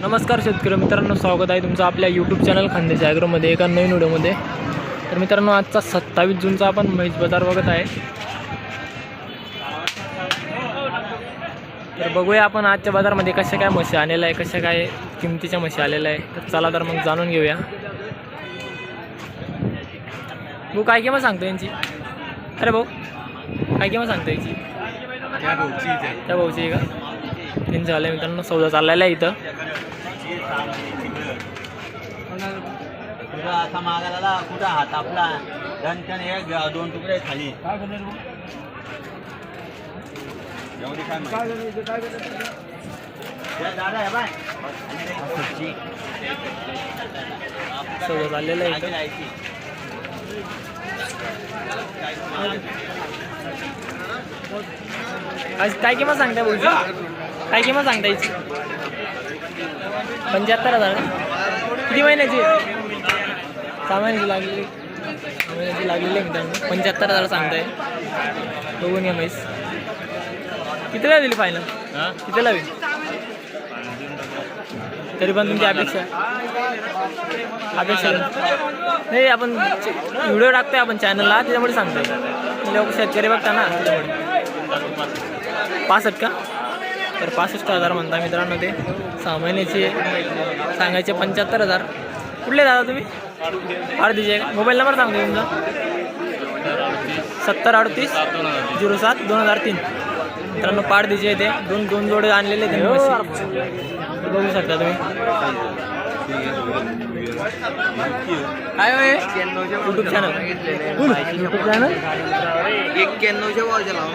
नमस्कार शेतकरी मित्रांनो स्वागत आहे तुमचं आपल्या यूट्यूब चॅनल खानदेश ॲग्रोमध्ये एका नवीन व्हिडिओमध्ये. तर मित्रांनो आजचा सत्तावीस जूनचा आपण म्हैस बाजार बघत आहे. तर बघूया आपण आजच्या बाजारमध्ये कशा काय म्हशी आलेल्या आहे कशा काय किमतीच्या म्हशी आलेल्या आहे. तर चला तर मग जाणून घेऊया. भाऊ काय किंमत सांगतो यांची? अरे भाऊ काय किंमत सांगतो याची? त्या भाऊची का? त्यांचं झालं मित्रांनो. सौदा चाललेला आहे इथं. असा मागायला कुठं हात? आपला दणकन एक दोन तुकडे खाली. एवढी काय माहिती? दादा बाय. सौदा चाललेला आहे. आज काय किंमत सांगताय भाऊची काय किंमत सांगता याची पंच्याहत्तर हजार किती महिन्याची? सहा महिन्याची लागलेली सहा महिन्याची लागलेली आहे मित्रांनो. पंच्याहत्तर हजार सांगताय. बघून घ्या म्हैस. कितीला दिली फायनल कितीला होईल तरी पण तुमची अपेक्षा. अपेक्षा. नाही आपण व्हिडिओ टाकतोय आपण चॅनलला त्याच्यामुळे सांगतोय. लोक शेतकरी बघता ना. त्याच्यामुळे पासष्ट का? तर पासष्ट हजार म्हणता मित्रांनो ते. सहा महिन्याचे सांगायचे पंच्याहत्तर हजार. कुठले दादा तुम्ही? आडतीचे का? मोबाईल नंबर सांगतो तुमचा. सत्तर अडतीस झिरो सात दोन हजार तीन. मित्रांनो पाडदीचे ते. दोन दोन जोडे आणलेले. बघू शकता तुम्ही. काय होय युट्यूब चॅनल युट्यूब चॅनल एक्क्याण्णवच्या लावून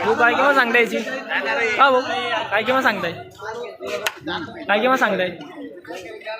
भाऊ काय किंमत सांगता याची? का भाऊ? काय किंमत सांगताय? काय किंमत सांगताय?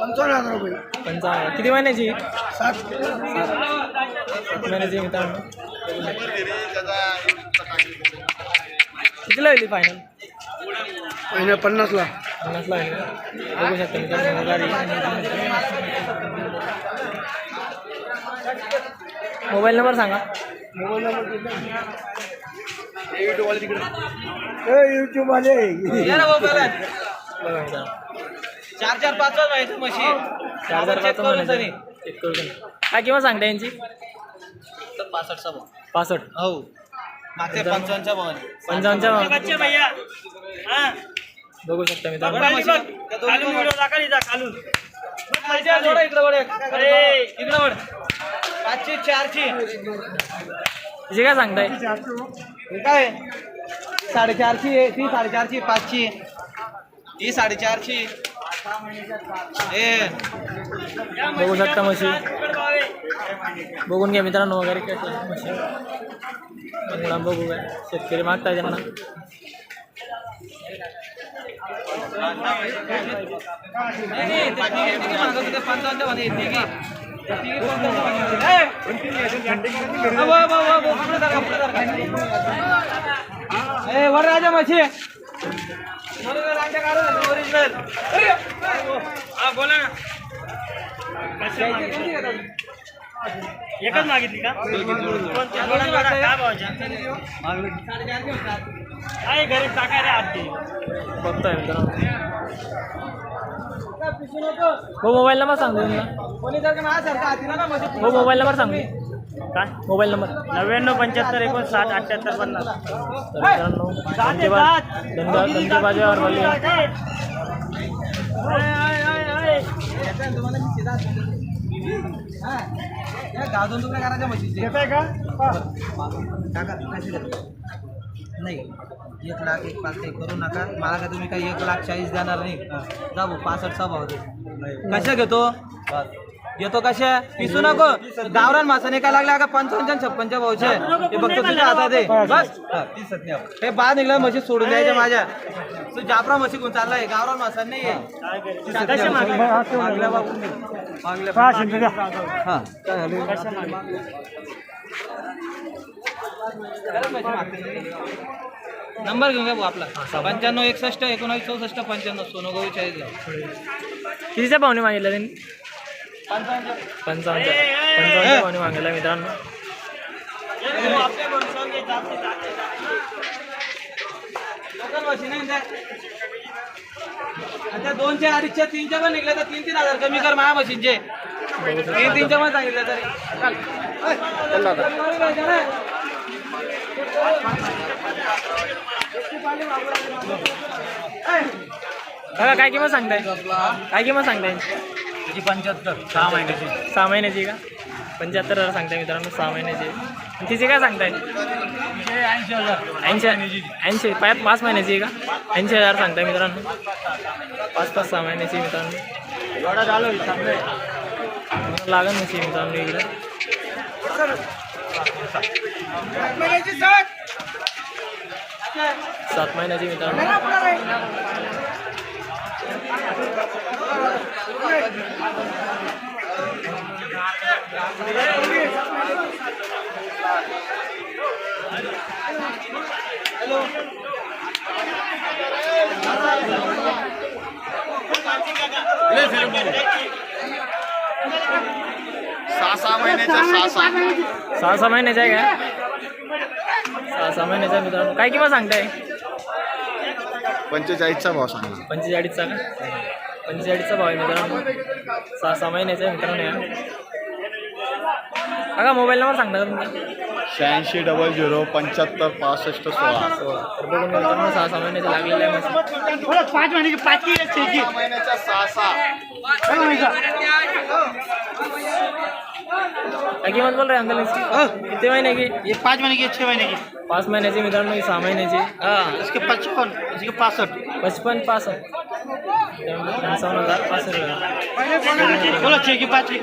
पंचावन्न हजार रुपये. पंचावन्न किती महिन्याची? सात. महिन्याची मित्रांनो. कितीला होईल फायनल महिन्या पन्नासला. पन्नासला आहे बघू शकता मित्रांनो गाडी मोबाईल नंबर सांगा. मोबाईल नंबर युट्यूब मित्रांनो चार चार पाच पाच माहिती म्हशी चार हजार चेक पाच करून महिन्याची. तरी. चेक करून काय किंमत सांगता यांची. तर पासष्ट सहा पासष्ट. हो. मागच्या पंचावन्नच्या भावाने. पंचावन्नच्या भैया. हा. बघू शकता मित्रांनो खालून व्हिडिओ टाकाल इथं खालून. जोडा इकडं इकडं पाचशे चारशे. तिचे काय सांगताय? हे काय? साडेचारशे आहे, ती साडेचारशे पाचशे. ही साडेचारशे. ए बघू शकता म्हशी. बघून घ्या मित्रांनो वगैरे काय ते म्हशी. मुळा बघू काय शेतकरी मागताय त्यांना. नाही, वर राजा म्हशी हा, बोला ना. एकच मागितली का काय घरी टाकायला आधी बघताय हो मोबाईल नंबर सांगतो म्हशी हो मोबाईल नंबर सांगू काय? मोबाईल नंबर नव्याण्णव पंच्याहत्तर एकोणसाठ अठ्ठ्याहत्तर पन्नास. तुकडे करायच्या म्हशीचे. का? नाही. एक लाख एक पाच काही करू नका. मला का तुम्ही काही एक लाख चाळीस देणार नाही. जा भाऊ पासष्टचा भाव दे. कशा घेतो? घेतो कशा? पिसू नको. गावरान मासाने काय लागला? का पंचावन्न छप्पनच्या भाऊचे. हे फक्त तुझ्या हातात आहे बस. हे बाद निघलं म्हशी सोडून द्यायच्या माझ्या. तू जाफरा म्हशी कोण चाललाय. गावरान मासा नाही मागल्या? दे. मागल्या. हा काय झालं? नंबर घेऊन घ्या भाऊ आपला. पंच्याण्णव एकसष्ट एकोणावीस चौसष्ट पंच्याण्णव सोनोगावी चाळीसगाव कितीच्या पाहुणे मागितलं त्यांनी? पंचावन्नच्या पंचावन्नच्या पाहुणे मागितला मित्रांनो. आता दोनशे अडीचशे तीनशे पण निघले तर तीन तीन हजार कमी कर माझ्या मशीनचे. तीन तीनशे पण सांगितलं तरी. बघा काय किंमत सांगताय? काय किंमत सांगताय? त्याची पंच्याहत्तर सहा महिन्याची. सहा महिन्याची का? पंच्याहत्तर हजार सांगताय मित्रांनो सहा महिन्याची. तिची काय सांगताय? ऐंशी हजार. ऐंशी ऐंशी पाच पाच महिन्याची का? ऐंशी हजार सांगताय मित्रांनो. पाच पाच सहा महिन्याची मित्रांनो. लागन नशी मित्रांनो इकडे. सात महिन्याची मित्रांनो सहा सहा महिन्याच्या सहा सहा सहा सहा महिन्याचा आहे का? सहा सहा महिन्याचा आहे मित्रांनो. काय किंमत सांगताय? पंचेचाळीसचा भाव सांगा. पंचेचाळीसचा का? पंचेचाळीसचा भाव आहे मित्रांनो. सहा सहा महिन्याचा आहे मित्रांनो या. बघा मोबाईल नंबर सांगता का तुमचा? शहाऐंशी डबल झिरो पंच्याहत्तर पासष्ट सोळा. तर बघून घ्या मित्रांनो सहा सहा महिन्याचे लागलेले आहे मशीन पाच पाच सहा महिन्याच्या सहा सहा काय किंमत बोल रहे अंकल इसकी। किती महिने की? ये पाँच महीने की छः महीने की। पाच महिन्याची मित्रांनो ही सहा महिन्याची हाँ इसके पचपन इसके पासठ। पचपन पासष्ट पंचावन्न हज़ार पासष्ट हज़ार बोलो छः की पाँच की।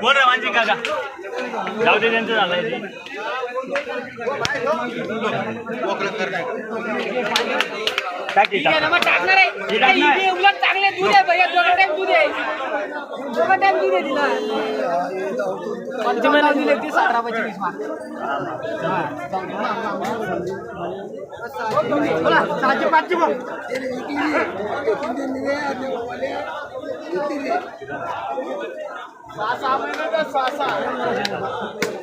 बोल रे मानसिंग काका. जाऊ दे त्यांचं झालंय ते. टाक की, टाक. टाकणार आहे हे टाकणार आहे. हे उलट चांगले दूध आहे भैया दोघं टाइम दूध आहे दोघं टाइम दूध आहे तिला पंचावन्न दिले ती अठरा पंचवीस मार्क बोला सहाशे पाचशे बघ नाही, अरे म्हैस दे रे, दोघं टाइम दूध आहे रे तुला हा कोठाने सांगत आपण आपल्याकडे पडलं मानलंच नाही. बोला सहा महिन्याची सहा महिन्याची बघू शकता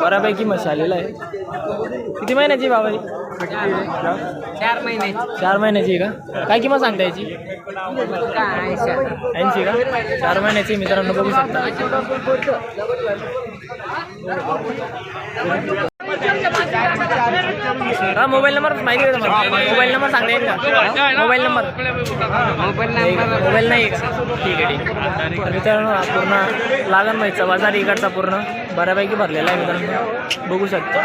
बऱ्यापैकी मशी आलेला आहे. किती महिन्याची बाबा ही? चार महिने चार महिन्याची आहे का? काय किंमत सांगता याची? ऐंशी का? चार महिन्याची मित्रांनो बघू शकता. हा मोबाईल नंबर माहिती आहे मोबाईल नंबर सांगता येईल का? Mobile number. मोबाईल नाही ठीक आहे ठीक आहे. मित्रांनो हा पूर्ण लागण माहितीचा बाजार इकडचा पूर्ण बऱ्यापैकी भरलेला आहे मित्रांनो. बघू शकता.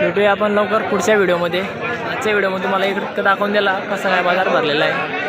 भेटूया आपण लवकर पुढच्या व्हिडिओमध्ये. आजच्या व्हिडिओमध्ये तुम्हाला इकडं दाखवून दिला कसा काय बाजार भरलेला आहे.